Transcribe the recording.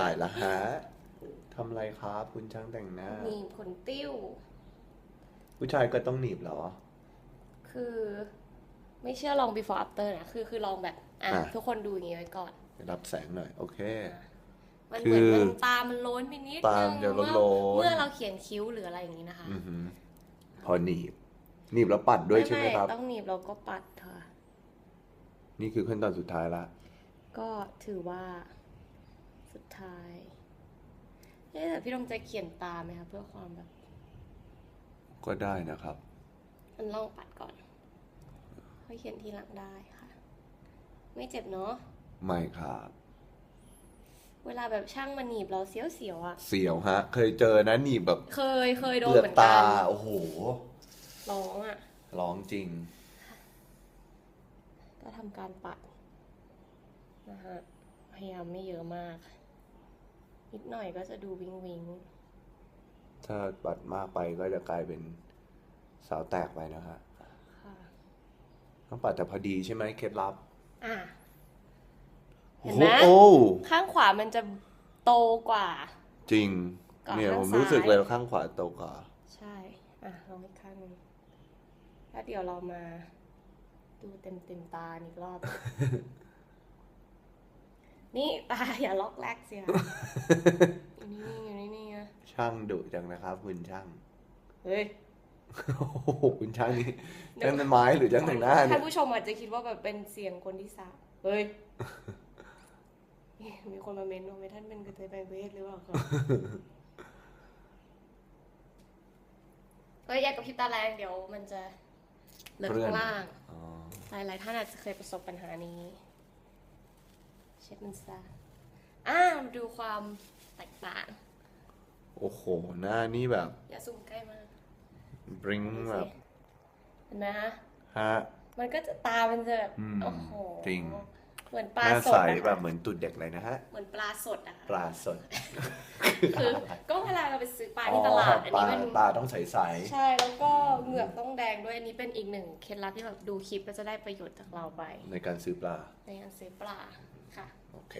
ตายละฮะทำอะไรครับ คุณช่างแต่งหน้า หนีบขนติ้ว ผู้ชายก็ต้องหนีบเหรอ คือ ไม่เชื่อลอง before after นะ คือคือลองแบบ อะ อะ ทุกคนดูอย่างงี้ไว้ก่อนรับแสงหน่อย โอเค มันเหมือนคือมันตามันโล้นไปนิดตานึมงจะเมื่อโล้นๆ เมื่อเราเขียนคิ้วหรืออะไรอย่างงี้นะคะอือหือพอหนีบ หนีบแล้วปัดด้วยใช่ไหมครับ ต้องหนีบเราก็ปัดค่ะ นี่คือขั้นตอนสุดท้ายละ ก็ถือว่า สุดท้ายเอ๊ะแต่พี่ลงใจเขียนตาไหมคะเพื่อความแบบ ก็ได้นะครับ มันลองปัดก่อนค่อยเขียนทีหลังได้ค่ะ ไม่เจ็บเนาะไม่ครับ เวลาแบบช่างมาหนีบเราเสียวๆอะเสียวฮะ เคยเจอนะหนีบแบบเคยเคยโดนเกือบเหมือนตากันโอ้โหร้องอะร้องจริง ก็ทำการปัดนะฮะพยายามไม่เยอะมาก นิดหน่อยก็จะดูวิงวิงถ้าปัดมากไปก็จะกลายเป็นสาวแตกไปนะฮะค่ะต้องปัดแต่พอดีใช่ไหมเคล็ดลับ อะเห็โอ้นโหไหมโอ้ข้างขวามันจะโตกว่า จริงก่อนเนี่ยข้างผมรู้สึกซ้ายเลยว่าข้างขวาโตกว่า ใช่ อะลองอีกข้างหนึ่งแล้วเดี๋ยวเรามา ดูเต็มเต็มๆตาอีกรอบ นี่ตาอย่าล็อกแรกเสียอยู่นี่ๆอยู่นี่ๆนะช่างดุจังนะครับ คุณช่างเฮ้ยโอ้โหคุณช่างนี่ช่างต้นไม้หรือช่างแต่งหน้าเนี่ท่ายนผู้ชมอาจจะคิดว่าแบบเป็นเสียงคนที่สามเฮ้ยมีคนมาเมนต์ว่าไม่ท่านเป็นกระเทยแปลงเพศหรือเปล่าครับเฮ้ยอย่ากระพริบตาแรงเดี๋ยวมันจะเหลือข้างล่างอ๋อหลายๆท่านอาจจะเคยประสบปัญหานี้เช็ดมันซะอ่ามาดูความแตกต่าง โอ้โห หน้านี่แบบอย่าซูมใกล้มากบริ้งดูแบสิบเห็นไหมฮะฮะ มันก็จะตามันจะแบบอืมโอ้โหจริง เหมือนปหลาน้าสใสดอะแบบเหมือนตุดเด็กเลยนะฮะ เหมือนปลาสดอะค่ะปลาสดคือก็เวลาเราไปซื้อปลาที่ตลาดอันปลานี้เป็นตาต้องใสใช่แล้วก็เหงือกต้องแดงด้วยอันนี้เป็นอีกหนึ่งเคล็ดลับที่แบบดูคลิปก็จะได้ประโยชน์จากเราไป ๆในการซื้อปลา ในการซื้อปลาค่ะ โอเค